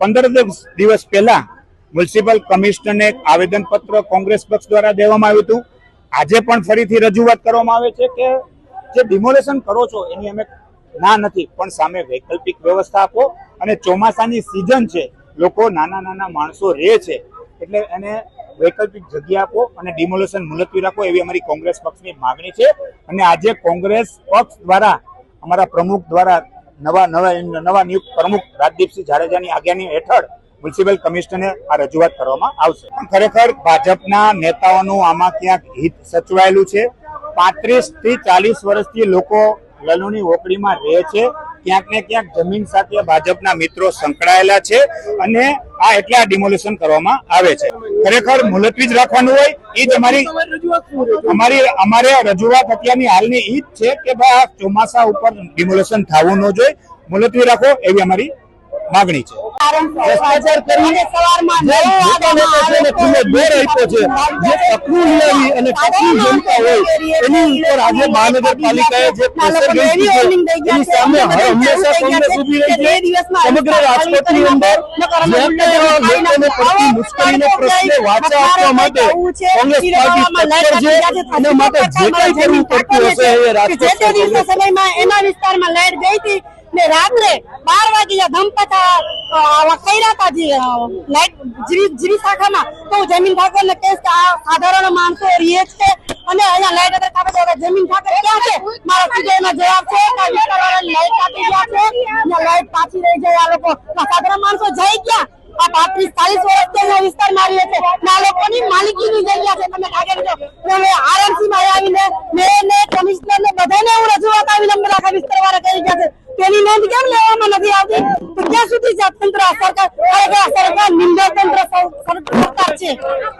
પંદર દિવસ પહેલા મ્યુનિસિપલ કમિશનરને એક આવેદનપત્ર કોંગ્રેસ પક્ષ દ્વારા દેવામાં આવ્યું હતું. આજે પણ ફરીથી રજૂઆત કરવામાં આવે છે કે જે ડિમોલેશન કરો છો, એની અમે ના નથી, પણ સામે વૈકલ્પિક વ્યવસ્થા આપો અને ચોમાસાની સિઝન છે, લોકો નાના નાના માણસો રહે છે, એટલે એને વૈકલ્પિક જગ્યા આપો અને ડિમોલેશન મુલતવી રાખો એવી અમારી કોંગ્રેસ પક્ષની માગણી છે. અને આજે કોંગ્રેસ પક્ષ દ્વારા, અમારા પ્રમુખ દ્વારા નવા નવા નવા નિયુક્ત પ્રમુખ રાજદીપસિંહ જાડેજાની આજ્ઞાની હેઠળ મ્યુનિસિપલ કમિશનરને આ રજૂઆત કરવામાં આવશે. ખરેખર ભાજપના નેતાઓનું આમાં ક્યાંક હિત સચવાયેલું છે. પાંત્રીસથી ચાલીસ વર્ષથી લોકો લલુની ઓકડીમાં રહે છે. ક્યાંક ને ક્યાંક જમીન સાથે ભાજપના મિત્રો સંકળાયેલા છે. અને આ એટલે આ ડિમોલેશન કરવામાં આવે છે. ખરેખર મુલતવી જ રાખવાનું હોય, એ જ અમારી અમારી અમારે રજૂઆત અત્યારની હાલની એ જ છે કે ભાઈ આ ચોમાસા ઉપર ડિમોલેશન થવું ન જોઈએ. મુલતવી રાખો એવી અમારી માગણી છે. ભ્રષ્ટાચાર કરી દોર આપ્યો છે જે કપડું લેવી અને કપડું જમતા હોય એની ઉપર આજે મહાનગરપાલિકાએ જે પ્રેશર ગઈ છે એની સામે હંમેશા કોંગ્રેસ ઊભી રહી છે સમગ્ર રાજકોટની અંદર લોકોને પડતી મુશ્કેલીનો પ્રશ્ને વાચા આપવા માટે કોંગ્રેસ પાર્ટી તત્પર છે એના માટે જે કંઈ કરવું પડતું હશે એ રાજકોટ સમયમાં એના વિસ્તારમાં લાઈટ ગઈ હતી ને રાત્રે બાર વાગે ધમપતા કર્યા હતા તો જમીન ઠાકોર ને કેસ કે આ સાધારણ માણસો રીએ છે અને અહીંયા લાઈટ અત્યારે કાપે તો જમીન ઠાકોર ક્યાં છે? મારા સીધો જવાબ છે લાઈટ કાપી ગયા છે લાઈટ પાછી રહી જાય આ લોકો. સાધારણ માણસો જઈ ગયા આ પાંત્રીસ, ચાલીસ વર્ષ અહીંયા વિસ્તારમાં રહીએ છે. આ લોકોની માલિકીની જગ્યા છે. તમે આગળ જો હવે આરએમસી માં ને બધાને હું રજૂઆત આવીને બધા વિસ્તાર વાળા ગયા છે. તેની નોંધ કેમ લેવામાં નથી આવતી? તો ક્યાં સુધી છે આ તંત્ર આ સરકાર ખરેખર આ સરકાર નિંદા તંત્ર સરકાર છે.